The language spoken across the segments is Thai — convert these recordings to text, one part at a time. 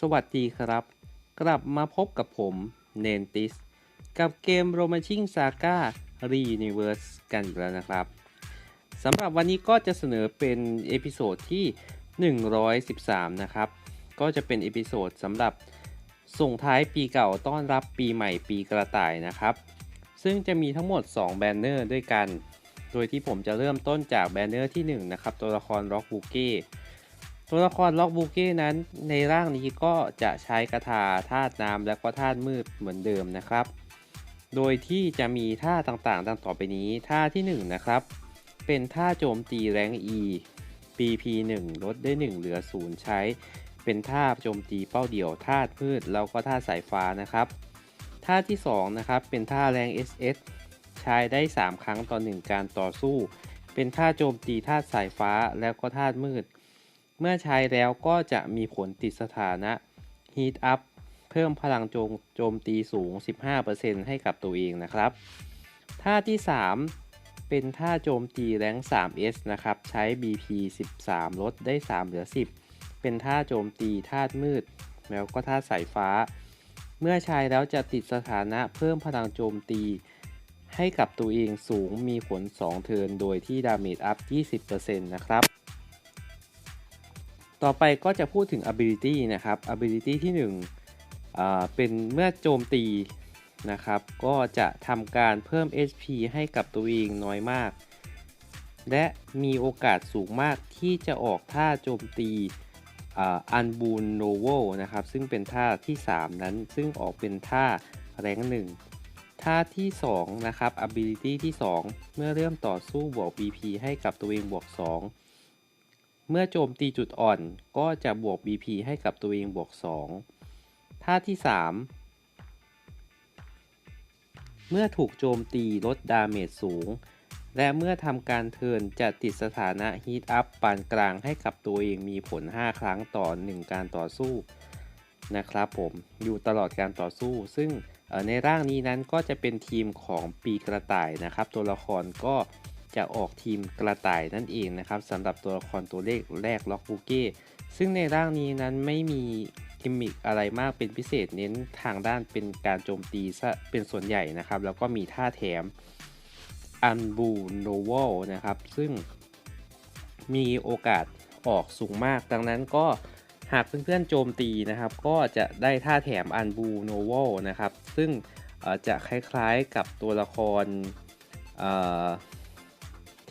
สวัสดีครับ กลับมาพบกับผมเนนติส กับเกม r o m a n c i n g Saga Reuniverse กันอีกแล้วนะครับสำหรับวันนี้ก็จะเสนอเป็นเอพิโซดที่ 113 นะครับ ก็จะเป็นเอพิโซดสำหรับส่งท้ายปีเก่าต้อนรับปีใหม่ปีกระต่ายนะครับ ซึ่งจะมีทั้งหมด 2 แบนเนอร์ด้วยกัน โดยที่ผมจะเริ่มต้นจากแบนเนอร์ที่ 1 นะครับ ตัวละครร็อกบูเก้ ตัวละครล็อกบูเก้นั้นในร่างนี้ก็จะใช้กระถาธาตุน้ำและก็ธาตุมืดเหมือนเดิมนะครับ โดยที่จะมีท่าต่างๆดังต่อไปนี้ ท่าที่1นะครับ เป็นท่าโจมตีแรง E BP 1ลดได้ 1 เหลือ 0 ใช้ เป็นท่าโจมตีเป้าเดี่ยวธาตุพืชแล้วก็ท่าสายฟ้านะครับ ท่าที่2นะครับเป็นท่าแรง SS ใช้ได้ 3 ครั้งต่อ 1 การต่อสู้ เป็นท่าโจมตีธาตุสายฟ้าแล้วก็ธาตุมืด เมื่อใช้แล้วก็จะมีผลติดสถานะ Heat Up เพิ่มพลังโจมโจมตีสูง 15%ให้กับตัวเองนะครับ ท่าที่ 3 เป็นท่าโจมตีแรง 3S นะครับ ใช้ BP 13 ลดได้ 3 เหลือ 10 เป็นท่าโจมตีธาตุมืด แล้วก็ธาสายฟ้า เมื่อใช้แล้วจะติดสถานะเพิ่มพลังโจมตีให้กับตัวเองสูงมีผล 2 เทินโดยที่ดาเมจอัพ 20%นะครับ ต่อไปก็จะพูดถึง ability นะครับ ability ที่1อ่าเป็นเมื่อโจมตีนะครับ ก็จะทำการเพิ่ม HP ให้กับตัวเองน้อยมาก และมีโอกาสสูงมากที่จะออกท่าโจมตีอันบูนโนโวนะครับ ซึ่งเป็นท่าที่ 3 นั้น ซึ่งออกเป็นท่าแรงหนึ่งท่าที่ 2 นะครับ ability ที่ 2 เมื่อเริ่มต่อสู้บวก BP ให้กับตัวเองบวก 2 เมื่อโจมตีจุดอ่อนก็จะบวก BP ให้กับตัวเองบวก 2 ท่าที่ 3 เมื่อถูกโจมตีลดดาเมจสูง และเมื่อทำการเทินจะติดสถานะ Heat Up ปานกลางให้กับตัวเองมีผล 5 ครั้งต่อ 1 การต่อสู้นะครับผมอยู่ตลอดการต่อสู้ ซึ่งในร่างนี้นั้นก็จะเป็นทีมของปีกระต่ายนะครับ ตัวละครก็ จะออกทีมกระต่ายนั่นเองนะครับสำหรับตัวละครตัวเลขแรกล็อกบูเก้ซึ่งในร่างนี้นั้นไม่มีกิมมิคอะไรมากเป็นพิเศษเน้นทางด้านเป็นการโจมตีซะเป็นส่วนใหญ่นะครับ แล้วก็มีท่าแถมอันบูโนวลนะครับ ซึ่งมีโอกาสออกสูงมาก ดังนั้นก็หากเพื่อนๆโจมตีนะครับ ก็จะได้ท่าแถมอันบูโนวลนะครับ ซึ่งจะคล้ายๆกับตัวละคร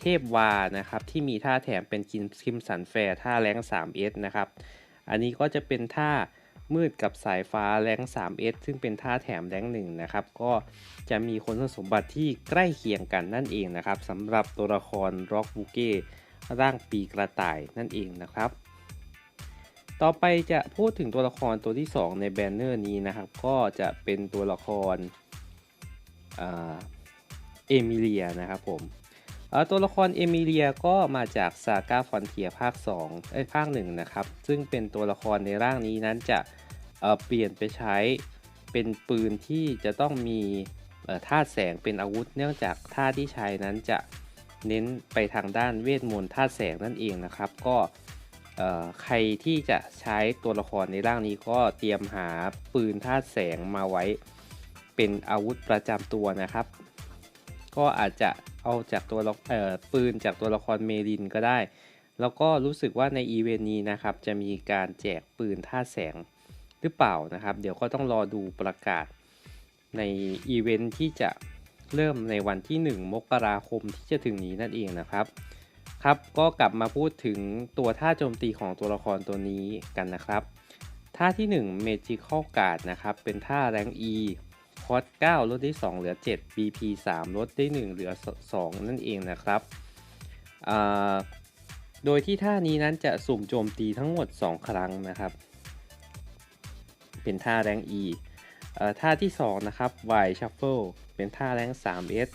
เทพวานะครับที่มีท่าแถมเป็นคิมคิมสันแฟร์ท่าแรง 3S นะครับ อันนี้ก็จะเป็นท่ามืดกับสายฟ้าแรง 3S ซึ่งเป็นท่าแถมแรงหนึ่งนะครับ ก็จะมีคุณสมบัติที่ใกล้เคียงกันนั่นเองนะครับสำหรับตัวละครร็อกบูเก้ร่างปีกระต่ายนั่นเองนะครับ ต่อไปจะพูดถึงตัวละครตัวที่ 2 ในแบนเนอร์นี้นะครับ ก็จะเป็นตัวละครเอมิเลียนะครับผม ตัวละครเอมิเลียก็มาจากซาก้าฟอนเทียภาค2ไอ้ภาค1นะครับ ซึ่งเป็นตัวละครในร่างนี้นั้นจะเเปลี่ยนไปใช้เป็นปืนที่จะต้องมีธาตุแสงเป็นอาวุธ เนื่องจากท่าที่ใช้นั้นจะเน้นไปทางด้านเวทมนต์ธาตุแสงนั่นเองนะครับ ก็ใครที่จะใช้ตัวละครในร่างนี้ก็เตรียมหาปืนธาตุแสงมาไว้ เป็นอาวุธประจำตัวนะครับ ก็อาจจะเอาจากตัวเอ่อปืนจากตัวละครเมรินก็ได้ แล้วก็รู้สึกว่าในอีเวนต์นี้นะครับ จะมีการแจกปืนท่าแสงหรือเปล่านะครับ เดี๋ยวก็ต้องรอดูประกาศในอีเวนต์ที่จะเริ่มในวันที่ 1 มกราคมที่จะถึงนี้นั่นเองนะครับ ครับก็กลับมาพูดถึงตัวท่าโจมตีของตัวละครตัวนี้กันนะครับ ท่าที่ 1 Magical Guard นะครับ เป็นท่าแรง E คอส9ลดได้ 2 เหลือ 7 BP 3ลดได้ 1 เหลือ 2 นั่นเองนะครับ โดยที่ท่านี้นั้นจะสุ่มโจมตีทั้งหมด 2 ครั้งนะครับ เป็นท่าแรง E ท่าที่ 2 นะครับ Y Shuffle เป็นท่าแรง 3S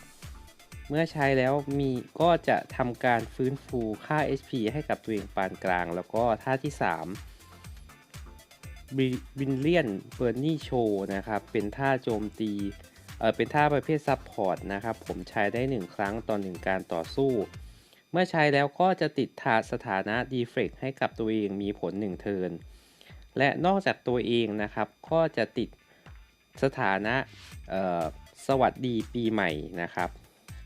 เมื่อใช้แล้วมีก็จะทำการฟื้นฟูค่า HP ให้กับตัวเองปานกลาง แล้วก็ท่าที่ 3 วินเลียนเฟิร์นี่โชนะครับ เป็นท่าโจมตีเออเป็นท่าประเภทซับพอร์ตนะครับ ผมใช้ได้ 1 ครั้งต่อ1การต่อสู้ เมื่อใช้แล้วก็จะติดถาสถานะดีเฟกให้กับตัวเองมีผล 1 เทิร์นและนอกจากตัวเองนะครับ ก็จะติดสถานะสวัสดีปีใหม่นะครับ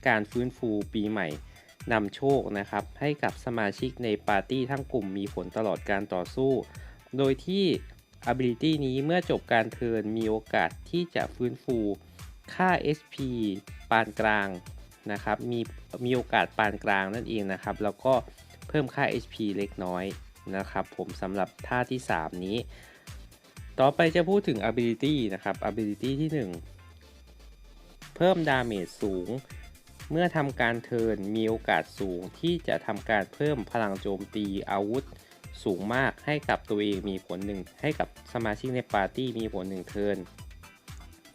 การฟื้นฟูปีใหม่นำโชคนะครับ ให้กับสมาชิกในปาร์ตี้ทั้งกลุ่มมีผลตลอดการต่อสู้ โดยที่ ability นี้เมื่อจบการเทิร์นมีโอกาสที่จะฟื้นฟูค่า SP ปานกลางนะครับมีมีโอกาสปานกลางนั่นเองนะครับ แล้วก็เพิ่มค่า HP เล็กน้อยนะครับผมสำหรับท่าที่ 3 นี้ ต่อไปจะพูดถึง ability นะครับ ability ที่ 1 เพิ่มดาเมจสูง เมื่อทำการเทิร์นมีโอกาสสูงที่จะทำการเพิ่มพลังโจมตีอาวุธ สูงมากให้กับตัวเองมีผลหนึ่งให้กับสมาชิกในปาร์ตี้มีผลหนึ่งเทิน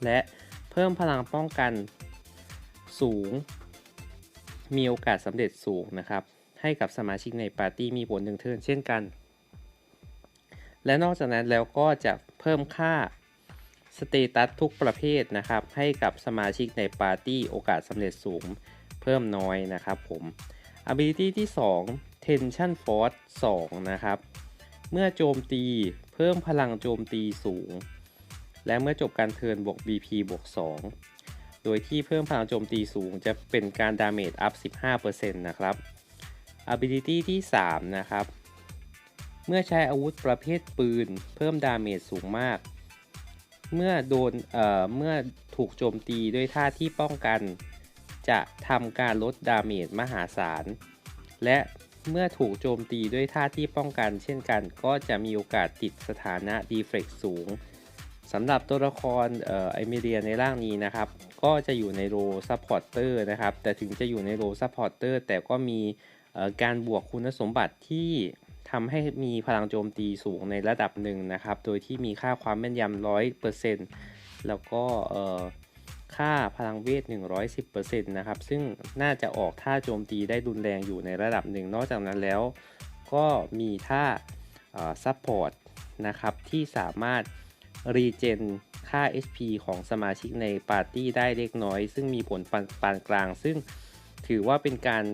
และเพิ่มพลังป้องกันสูง มีโอกาสสำเร็จสูงนะครับ ให้กับสมาชิกในปาร์ตี้มีผลหนึ่งเทินเช่นกัน และนอกจากนั้นแล้วก็จะเพิ่มค่าสเตตัสทุกประเภทนะครับ ให้กับสมาชิกในปาร์ตี้โอกาสสำเร็จสูงเพิ่มน้อยนะครับผม ability ที่ 2 tension force 2 นะครับ เมื่อโจมตีเพิ่มพลังโจมตีสูง และเมื่อจบการเทิร์นบวก BP บวก 2 โดยที่เพิ่มพลังโจมตีสูงจะเป็นการดาเมจอัพ 15%นะครับ ability ที่ 3 นะครับ เมื่อใช้อาวุธประเภทปืน เพิ่มดาเมจสูงมาก เมื่อโดนเอ่อเมื่อถูกโจมตีด้วยท่าที่ป้องกัน จะทำการลดดาเมจมหาศาล และ เมื่อถูกโจมตีด้วยท่าที่ป้องกันเช่นกัน ก็จะมีโอกาสติดสถานะดีเฟกสูงสำหรับตัวละครเอ่อไอเมเรียในร่างนี้นะครับ ก็จะอยู่ในโรซัพพอร์เตอร์นะครับ แต่ถึงจะอยู่ในโรซัพพอร์เตอร์แต่ก็มีการบวกคุณสมบัติที่ทำให้มีพลังโจมตีสูงในระดับหนึ่งนะครับ โดยที่มีค่าความแม่นยำร้อยเปอร์เซ็นต์แล้วก็ ค่าพลังเวท 110%นะครับ ซึ่งน่าจะออกท่าโจมตีได้รุนแรงอยู่ในระดับหนึ่ง นอกจากนั้นแล้วก็มีท่าซัพพอร์ตนะครับ ที่สามารถรีเจนค่า HP ของสมาชิกในปาร์ตี้ได้เล็กน้อย ซึ่งมีผลปานกลาง ซึ่งถือว่าเป็นการ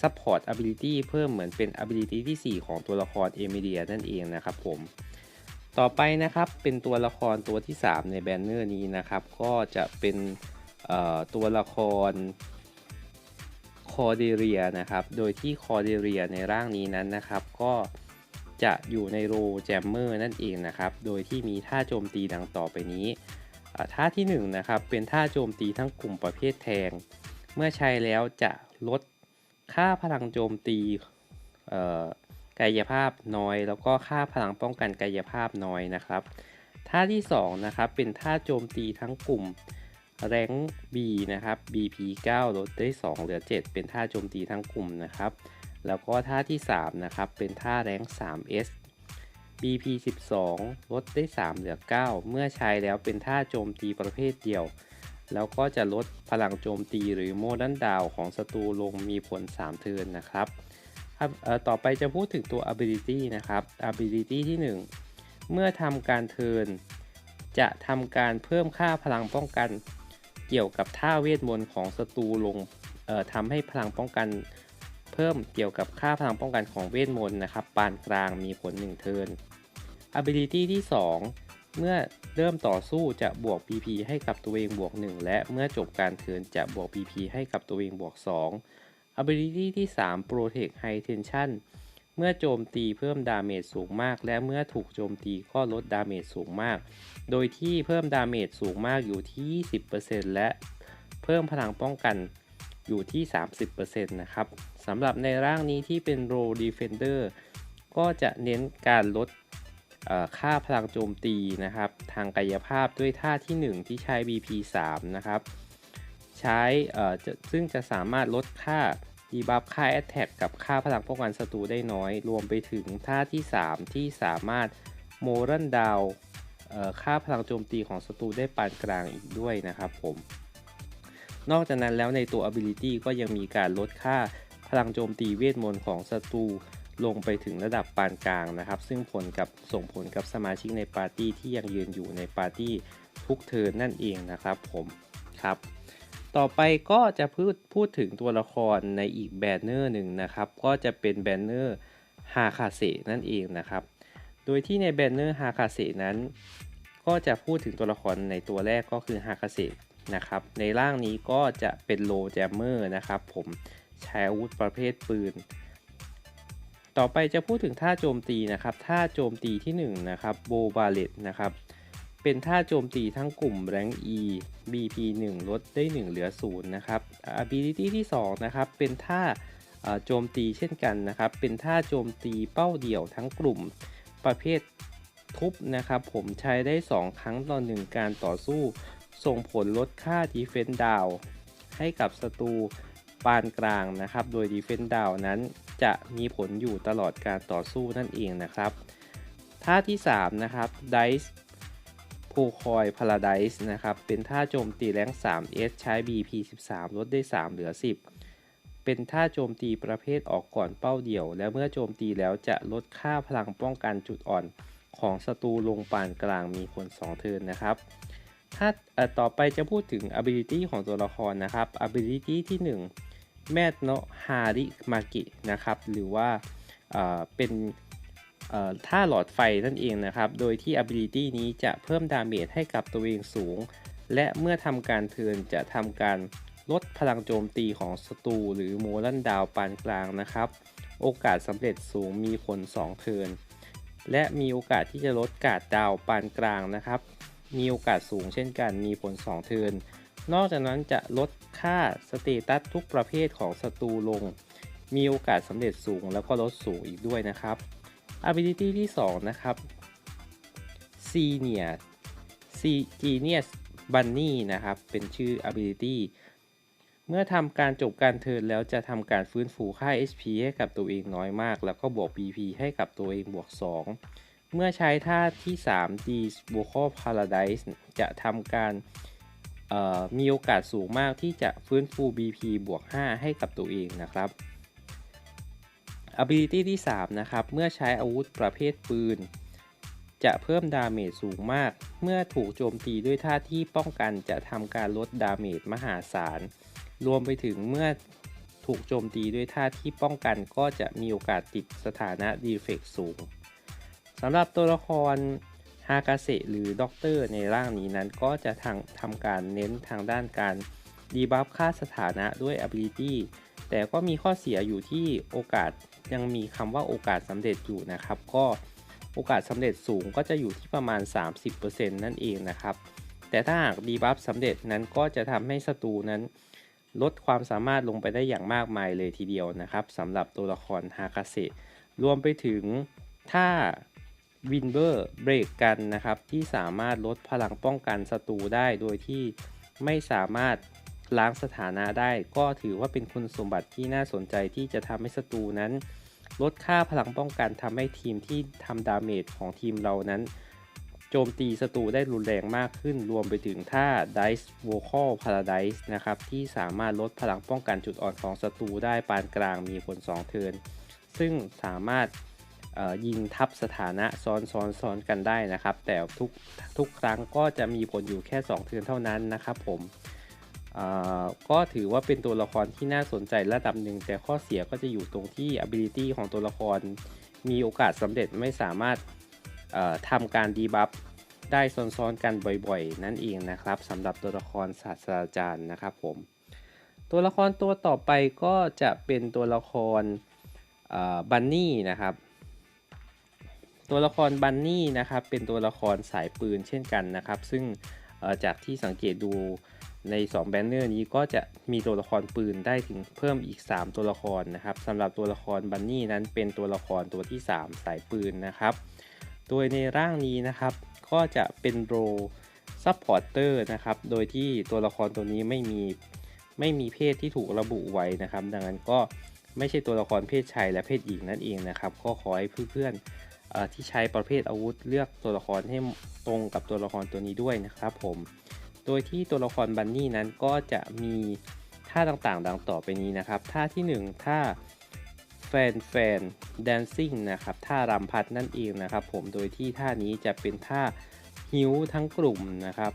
ซัพพอร์ต ability เพิ่มเหมือนเป็น ability ที่ 4 ของตัวละครเอมิเดียนั่นเองนะครับผม ต่อไปนะครับเป็นตัวละครตัวที่ 3 ในแบนเนอร์นี้นะครับ ก็จะเป็นตัวละครคอเดเรียนะครับ โดยที่คอเดเรียในร่างนี้นั้นนะครับ ก็จะอยู่ในโรแจมเมอร์นั่นเองนะครับ โดยที่มีท่าโจมตีดังต่อไปนี้ท่าที่1นนะครับเป็นท่าโจมตีทั้งกลุ่มประเภทแทง เมื่อใช้แล้วจะลดค่าพลังโจมตี กายภาพน้อย แล้วก็ค่าพลังป้องกันกายภาพน้อยนะครับท่าที่2นะครับเป็นท่าโจมตีทั้งกลุ่มแรง B นะครับ BP 9ลดได้ 2 เหลือ 7 เป็นท่าโจมตีทั้งกลุ่มนะครับ แล้วก็ท่าที่ 3 นะครับ เป็นท่าแรง 3S BP 12ลดได้ 3 เหลือ 9 เมื่อใช้แล้วเป็นท่าโจมตีประเภทเดียว แล้วก็จะลดพลังโจมตีหรือโมดันดาวของศัตรูลงมีผล 3 เทินนะครับ ต่อไปจะพูดถึงตัว ability นะครับ ability ที่ 1 เมื่อทำการเทินจะทำการเพิ่มค่าพลังป้องกัน เกี่ยวกับท่าเวทมนต์ของศัตรูลงทำให้พลังป้องกัน เพิ่มเกี่ยวกับค่าพลังป้องกันของเวทมนต์นะครับปานกลางมีผล1เทิน ability ที่ 2 เมื่อเริ่มต่อสู้จะบวก PP ให้กับตัวเองบวก 1 และเมื่อจบการเทินจะบวก PP ให้กับตัวเองบวก 2 ability ที่ 3 Protect High Tension เมื่อโจมตีเพิ่มดาเมจสูงมาก และเมื่อถูกโจมตีก็ลดดาเมจสูงมาก โดยที่เพิ่มดาเมจสูงมากอยู่ที่ 20%และเพิ่มพลังป้องกันอยู่ที่ 30%นะครับสำหรับในร่างนี้ที่เป็น Role Defender ก็จะเน้นการลดค่าพลังโจมตีนะครับ ทางกายภาพด้วยท่าที่ 1 ที่ใช้ BP 3 นะครับ ใช้ซึ่งจะสามารถลดค่าดีบัฟค่า Attack กับค่าพลังป้องกันศัตรูได้น้อย รวมไปถึงท่าที่ 3 ที่สามารถโมเรนดาวค่าพลังโจมตีของศัตรูได้ปานกลางอีกด้วยนะครับผม นอกจากนั้นแล้วในตัว Ability ก็ยังมีการลดค่าพลังโจมตีเวทมนต์ของศัตรูลงไปถึงระดับปานกลางนะครับ ซึ่งผลกับส่งผลกับสมาชิกในปาร์ตี้ที่ยังยืนอยู่ในปาร์ตี้ทุกเทิร์นนั่นเองนะครับผมครับ ต่อไปก็จะพูดพูดถึงตัวละครในอีกแบนเนอร์หนึ่งนะครับ ก็จะเป็นแบนเนอร์ฮาคาเซนั่นเองนะครับ โดยที่ในแบนเนอร์ฮาคาเซนั้น ก็จะพูดถึงตัวละครในตัวแรกก็คือฮาคาเซนะครับ ในร่างนี้ก็จะเป็นโลแจมเมอร์นะครับผมใช้อาวุธประเภทปืน ต่อไปจะพูดถึงท่าโจมตีนะครับ ท่าโจมตีที่1นะครับโบบาเลตนะครับ เป็นท่าโจมตีทั้งกลุ่มแรง E BP 1 ลดได้ 1 เหลือ 0 นะครับ ability ที่ 2 นะครับ เป็นท่าโจมตีเช่นกันนะครับ เป็นท่าโจมตีเป้าเดี่ยวทั้งกลุ่มประเภททุบนะครับ ผมใช้ได้ 2 ครั้งต่อ 1 การต่อสู้ ส่งผลลดค่า defense down ให้กับศัตรูปานกลางนะครับ โดย defense down นั้นจะมีผลอยู่ตลอดการต่อสู้นั่นเองนะครับ ท่าที่ 3 นะครับ dice โพคอยพาราไดส์นะครับ เป็นท่าโจมตีแรง 3S ใช้ BP 13 ลดได้ 3 เหลือ 10 เป็นท่าโจมตีประเภทออกก่อนเป้าเดี่ยว และเมื่อโจมตีแล้วจะลดค่าพลังป้องกันจุดอ่อนของศัตรูลงปานกลางมีผล2เทิร์นนะครับ ถ้าต่อไปจะพูดถึง ability ของตัวละครนะครับ ability ที่ 1 แมดโนฮาริมากินะครับ หรือว่าเป็น ท่าหลอดไฟนั่นเองนะครับ โดยที่ ability นี้จะเพิ่มดาเมจให้กับตัวเองสูง และเมื่อทำการเทินจะทำการลดพลังโจมตีของศัตรูหรือโมลันดาวปานกลางนะครับ โอกาสสำเร็จสูงมีผล 2 เทิน และมีโอกาสที่จะลดกาดดาวปานกลางนะครับ มีโอกาสสูงเช่นกันมีผล 2 เทิน นอกจากนั้นจะลดค่าสเตตัสทุกประเภทของศัตรูลง มีโอกาสสำเร็จสูงแล้วก็ลดสูงอีกด้วยนะครับ ability ที่ 2 นะครับ senior genius bunny นะครับ เป็นชื่อ ability เมื่อทำการจบการเทิร์นแล้วจะทำการฟื้นฟูค่า HP ให้กับตัวเองน้อยมาก แล้วก็บวก BP ให้กับตัวเองบวก 2 เมื่อใช้ท่าที่ 3 D Vocal Paradise จะทำการมีโอกาสสูงมากที่จะฟื้นฟู BP บวก 5 ให้กับตัวเองนะครับ ability ที่ 3 นะครับ เมื่อใช้อาวุธประเภทปืน จะเพิ่มดาเมจสูงมาก เมื่อถูกโจมตีด้วยท่าที่ป้องกันจะทำการลดดาเมจมหาศาล รวมไปถึงเมื่อถูกโจมตีด้วยท่าที่ป้องกันก็จะมีโอกาสติดสถานะดีเฟกสูงสำหรับตัวละครฮากาเซหรือด็อกเตอร์ในร่างนี้นั้นก็จะทำทำการเน้นทางด้านการดีบัฟค่าสถานะด้วย ability แต่ก็มีข้อเสียอยู่ที่โอกาส ยังมีคำว่าโอกาสสำเร็จอยู่นะครับ ก็โอกาสสำเร็จสูงก็จะอยู่ที่ประมาณ 30%นั่นเองนะครับ แต่ถ้าหากดีบัฟสำเร็จนั้นก็จะทำให้ศัตรูนั้น ลดความสามารถลงไปได้อย่างมากมายเลยทีเดียวนะครับสำหรับตัวละครฮากาเซรวมไปถึงถ้าวินเบอร์เบรกกันนะครับ ที่สามารถลดพลังป้องกันศัตรูได้โดยที่ไม่สามารถล้างสถานะได้ ก็ถือว่าเป็นคุณสมบัติที่น่าสนใจที่จะทำให้ศัตรูนั้น ลดค่าพลังป้องกันทำให้ทีมที่ทำดาเมจของทีมเรานั้น โจมตีศัตรูได้รุนแรงมากขึ้นรวมไปถึงท่า Dice Vocal Paradise นะครับ ที่สามารถลดพลังป้องกันจุดอ่อนของศัตรูได้ปานกลางมีผล 2 เทิร์นซึ่งสามารถยิงทับสถานะซ้อนซ้อนซ้อนกันได้นะครับ แต่ทุกทุกครั้งก็จะมีผลอยู่แค่ 2 เทิร์นเท่านั้นนะครับผม ก็ถือว่าเป็นตัวละครที่น่าสนใจระดับหนึ่ง แต่ข้อเสียก็จะอยู่ตรงที่ ability ของตัวละคร มีโอกาสสำเร็จไม่สามารถทำการดีบัฟได้ซ้อนๆกันบ่อยๆ นั่นเองนะครับสำหรับตัวละครศาสตราจารย์นะครับผม ตัวละครตัวต่อไปก็จะเป็นตัวละครบันนี่นะครับ ตัวละครบันนี่นะครับเป็นตัวละครสายปืนเช่นกันนะครับ ซึ่งจากที่สังเกตดู ใน 2 แบนเนอร์นี้ก็จะมีตัวละครปืนได้ถึงเพิ่มอีก 3 ตัวละครนะครับสำหรับตัวละครบันนี่นั้นเป็นตัวละครตัวที่ 3 สายปืนนะครับ โดยในร่างนี้นะครับ ก็จะเป็นโรซัพพอร์เตอร์นะครับ โดยที่ตัวละครตัวนี้ไม่มีไม่มีเพศที่ถูกระบุไว้นะครับ ดังนั้นก็ไม่ใช่ตัวละครเพศชายและเพศหญิงนั่นเองนะครับก็ขอให้เพื่อนๆที่ใช้ประเภทอาวุธเลือกตัวละครให้ตรงกับตัวละครตัวนี้ด้วยนะครับผม โดยที่ตัวละครบันนี่นั้นก็จะมีท่าต่างๆ ดังต่อไปนี้นะครับ ท่าที่ 1 ท่าแฟนแฟนแดนซิ่งนะครับ ท่ารำพัดนั่นเองนะครับ ผม โดยที่ท่านี้จะเป็นท่าฮิวทั้งกลุ่มนะครับ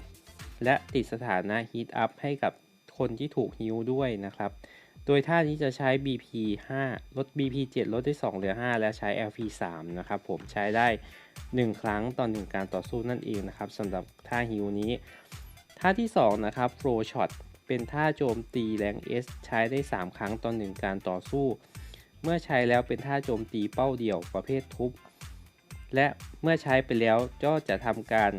และติดสถานะฮีทอัพให้กับคนที่ถูกฮิวด้วยนะครับ โดยท่านี้จะใช้ BP 5 ลด BP 7 ลดได้ 2 เหลือ 5 และใช้ LP 3นะครับ ผม ใช้ได้ 1 ครั้งต่อ 1 การต่อสู้นั่นเองนะครับสำหรับท่าฮิวนี้ ท่าที่ 2 นะครับ Flow Shot เป็นท่าโจมตีแรง S ใช้ได้ 3 ครั้งต่อ1การต่อสู้ เมื่อใช้แล้วเป็นท่าโจมตีเป้าเดี่ยวประเภททุบ และเมื่อใช้ไปแล้วก็จะทำการ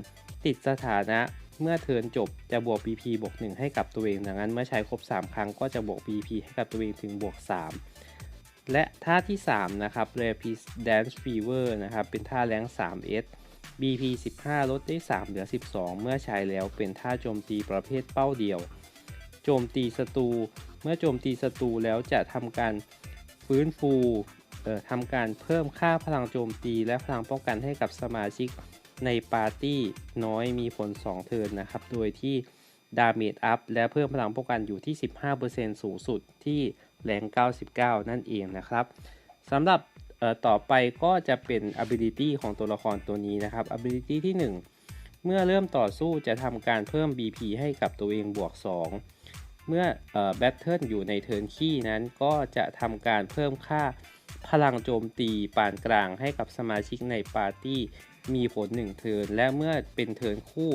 ติดสถานะเมื่อเทินจบจะบวก BP บวก 1 ให้กับตัวเอง ดังนั้นเมื่อใช้ครบ 3 ครั้งก็จะบวก BP ให้กับตัวเองถึงบวก 3 และท่าที่ 3 นะครับ Rapid Dance Fever นะครับ เป็นท่าแรง 3S BP 15 ลดได้ 3 เหลือ 12 เมื่อใช้แล้วเป็นท่าโจมตีประเภทเป้าเดียว โจมตีศัตรู เมื่อโจมตีศัตรูแล้วจะทำการฟื้นฟูเอ่อทำการเพิ่มค่าพลังโจมตีและพลังป้องกันให้กับสมาชิกในปาร์ตี้น้อยมีผล 2 เทิร์นนะครับ โดยที่ดาเมจอัพและเพิ่มพลังป้องกันอยู่ที่ 15%สูงสุดที่แรง 99 นั่นเองนะครับสำหรับ ต่อไปก็จะเป็น ability ของตัวละครตัวนี้นะครับ ability ที่ 1 เมื่อเริ่มต่อสู้จะทำการเพิ่ม BP ให้กับตัวเองบวก 2 เมื่อแบทเทิลอยู่ในเทิร์นขี้นั้นก็จะทำการเพิ่มค่าพลังโจมตีปานกลางให้กับสมาชิกในปาร์ตี้มีผล1เทิร์นและเมื่อเป็นเทิร์นคู่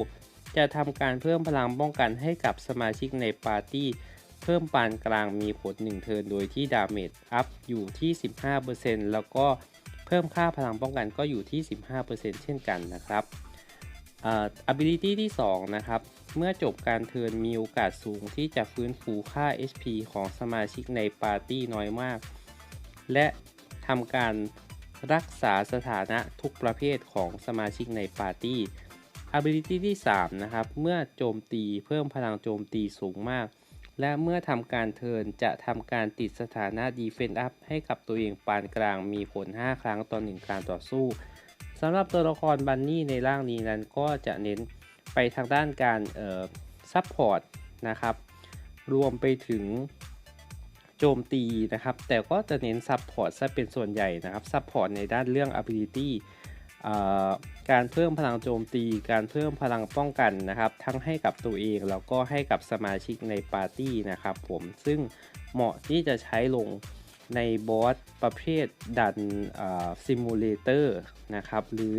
จะทำการเพิ่มพลังป้องกันให้กับสมาชิกในปาร์ตี้ เพิ่มปานกลางมีผล 1 เทิร์นโดยที่ดาเมจอัพอยู่ที่ 15%แล้วก็เพิ่มค่าพลังป้องกันก็อยู่ที่ 15%เช่นกันนะครับ ability ที่ 2 นะครับ เมื่อจบการเทิร์นมีโอกาสสูงที่จะฟื้นฟูค่า HP ของสมาชิกในปาร์ตี้น้อยมาก และทำการรักษาสถานะทุกประเภทของสมาชิกในปาร์ตี้ ability ที่ 3 นะครับ เมื่อโจมตีเพิ่มพลังโจมตีสูงมาก และเมื่อทำการเทิร์นจะทำการติดสถานะ defense up ให้กับตัวเองปานกลางมีผล 5 ครั้งต่อ1การต่อสู้สำหรับตัวละครบันนี่ในร่างนี้นั้นก็จะเน้นไปทางด้านการเอ่อซัพพอร์ตนะครับ รวมไปถึงโจมตีนะครับ แต่ก็จะเน้นซับพอร์ตซะเป็นส่วนใหญ่นะครับซับพอร์ตในด้านเรื่อง ability การเพิ่มพลังโจมตี การเพิ่มพลังป้องกันนะครับ ทั้งให้กับตัวเองแล้วก็ให้กับสมาชิกในปาร์ตี้นะครับผมซึ่งเหมาะที่จะใช้ลงในบอสประเภทดันซิมูเลเตอร์นะครับหรือ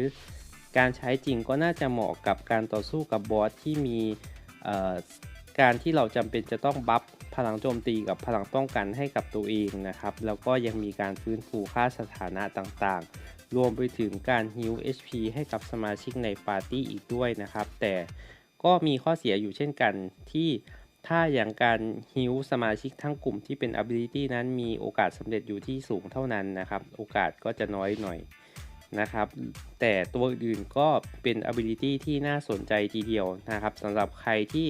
การใช้จริงก็น่าจะเหมาะกับการต่อสู้กับบอสที่มีการที่เราจำเป็นจะต้องบัฟพลังโจมตีกับพลังป้องกันให้กับตัวเองนะครับ แล้วก็ยังมีการฟื้นฟูค่าสถานะต่าง รวมไปถึงการฮิว HP ให้กับสมาชิกในปาร์ตี้อีกด้วยนะครับ แต่ก็มีข้อเสียอยู่เช่นกันที่ถ้าอย่างการฮิวสมาชิกทั้งกลุ่มที่เป็น ability นั้นมีโอกาสสำเร็จอยู่ที่สูงเท่านั้นนะครับ โอกาสก็จะน้อยหน่อยนะครับ แต่ตัวอื่นก็เป็น ability ที่น่าสนใจทีเดียวนะครับสำหรับใครที่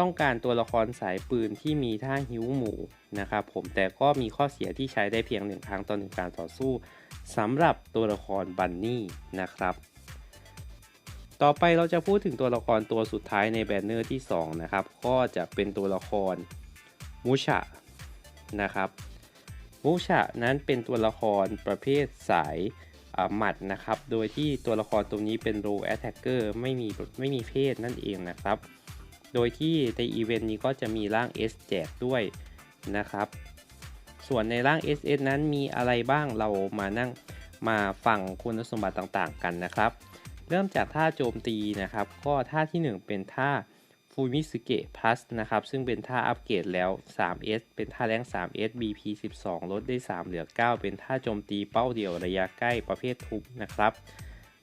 ต้องการตัวละครสายปืนที่มีท่าหิ้วหมูนะครับผมแต่ก็มีข้อเสียที่ใช้ได้เพียงหนึ่งครั้งต่อหนึ่งการต่อสู้สำหรับตัวละครบันนี่นะครับ ต่อไปเราจะพูดถึงตัวละครตัวสุดท้ายในแบนเนอร์ที่ 2 นะครับ ก็จะเป็นตัวละครมูชะนะครับมูชะนั้นเป็นตัวละครประเภทสายหมัดนะครับ โดยที่ตัวละครตรงนี้เป็นโรแอตแทกเกอร์ไม่มีไม่มีเพศนั่นเองนะครับ โดยที่ในอีเวนต์นี้ก็จะมีร่าง S แจกด้วยนะครับ ส่วนในร่าง SS นั้นมีอะไรบ้างเรามานั่งมาฟังคุณสมบัติต่างๆ กันนะครับ เริ่มจากท่าโจมตีนะครับ ก็ท่าที่ 1 เป็นท่าฟูมิสเกะพลัสนะครับ ซึ่งเป็นท่าอัปเกรดแล้ว 3S เป็นท่าแรง 3S BP 12 ลดได้ 3 เหลือ 9 เป็นท่าโจมตีเป้าเดียวระยะใกล้ประเภททุบนะครับ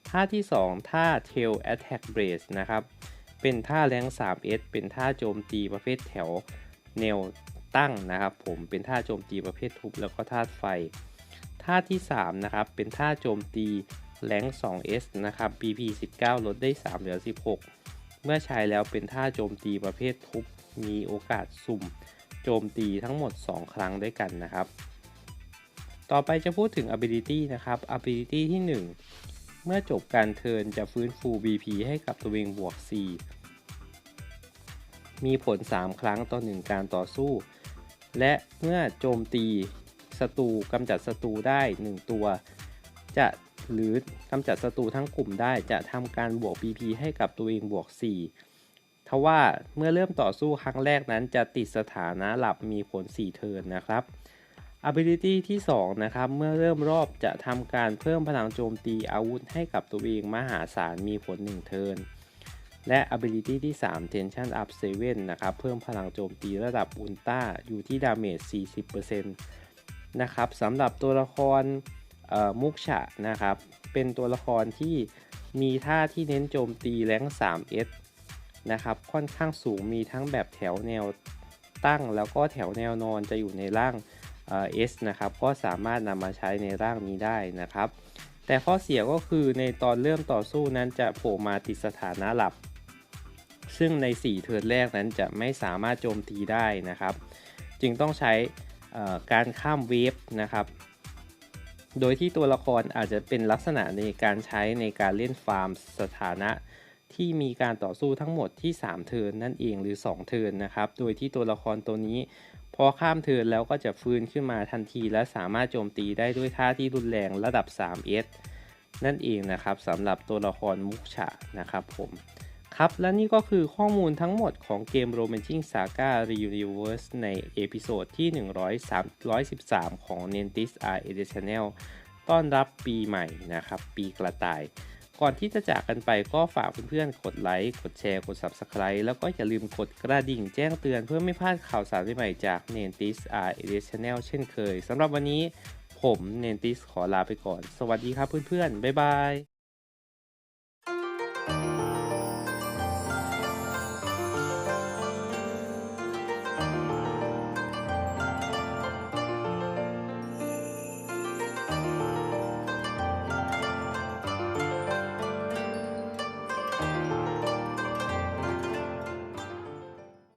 ท่าที่ 2 ท่า Tail Attack Brace นะครับ เป็นท่าแรง 3S เป็นท่าโจมตีประเภทแถวแนวตั้งนะครับ ผมเป็นท่าโจมตีประเภททุบแล้วก็ท่าไฟ ท่าที่ 3 นะครับ เป็นท่าโจมตีแรง 2S นะครับ BP 19 ลดได้ 3 เหลือ 16 เมื่อใช้แล้วเป็นท่าโจมตีประเภททุบ มีโอกาสสุ่ม โจมตีทั้งหมด 2 ครั้งด้วยกันนะครับ ต่อไปจะพูดถึง ability นะครับ ability ที่ 1 เมื่อจบการเทินจะฟื้นฟู BP ให้กับตัวเองบวก 4 มีผล 3 ครั้งต่อ 1 การต่อสู้ และเมื่อโจมตีศัตรูกำจัดศัตรูได้ 1 ตัว จะหรือกำจัดศัตรูทั้งกลุ่มได้จะทำการบวก BP ให้กับตัวเองบวก 4 ทว่าเมื่อเริ่มต่อสู้ครั้งแรกนั้นจะติดสถานะหลับมีผล 4 เทินนะครับ ability ที่ 2 นะครับ เมื่อเริ่มรอบจะทำการเพิ่มพลังโจมตีอาวุธให้กับตัวเองมหาศาลมีผล1เทิร์นและ ability ที่ 3 tension up 7 นะครับ เพิ่มพลังโจมตีระดับอุลตร้าอยู่ที่ดาเมจ 40%นะครับสำหรับตัวละครมุกฉะนะครับ เป็นตัวละครที่มีท่าที่เน้นโจมตีแรง 3S นะครับ ค่อนข้างสูงมีทั้งแบบแถวแนวตั้ง แล้วก็แถวแนวนอนจะอยู่ในร่าง เอสนะครับก็สามารถนำมาใช้ในร่างนี้ได้นะครับ แต่ข้อเสียก็คือในตอนเริ่มต่อสู้นั้นจะโผล่มาติดสถานะหลับ ซึ่งใน 4 เทิร์นแรกนั้นจะไม่สามารถโจมตีได้นะครับ จึงต้องใช้การข้ามเวฟนะครับ โดยที่ตัวละครอาจจะเป็นลักษณะในการใช้ในการเล่นฟาร์มสถานะที่มีการต่อสู้ทั้งหมดที่ 3 เทิร์นนั่นเองหรือ 2 เทิร์นนะครับ โดยที่ตัวละครตัวนี้ พอข้ามเทิร์นแล้วก็จะฟื้นขึ้นมาทันที และสามารถโจมตีได้ด้วยท่าที่รุนแรงระดับ 3S นั่นเองนะครับสำหรับตัวละครมุกฉะนะครับผมครับ และนี่ก็คือข้อมูลทั้งหมดของเกม Romancing Saga Reuniverse ในเอพิโซดที่ 113 ของ Nentis R e d Channel ต้อนรับปีใหม่นะครับ ปีกระต่าย ก่อนที่จะจากกันไปก็ฝากเพื่อนๆ กดไลค์ กดแชร์ กด Subscribe แล้วก็อย่าลืมกดกระดิ่งแจ้งเตือนเพื่อไม่พลาดข่าวสารใหม่ๆจาก Nentis R e d Channel เช่นเคย สำหรับวันนี้ผม Nentis ขอลาไปก่อน สวัสดีครับเพื่อนๆ บ๊ายบาย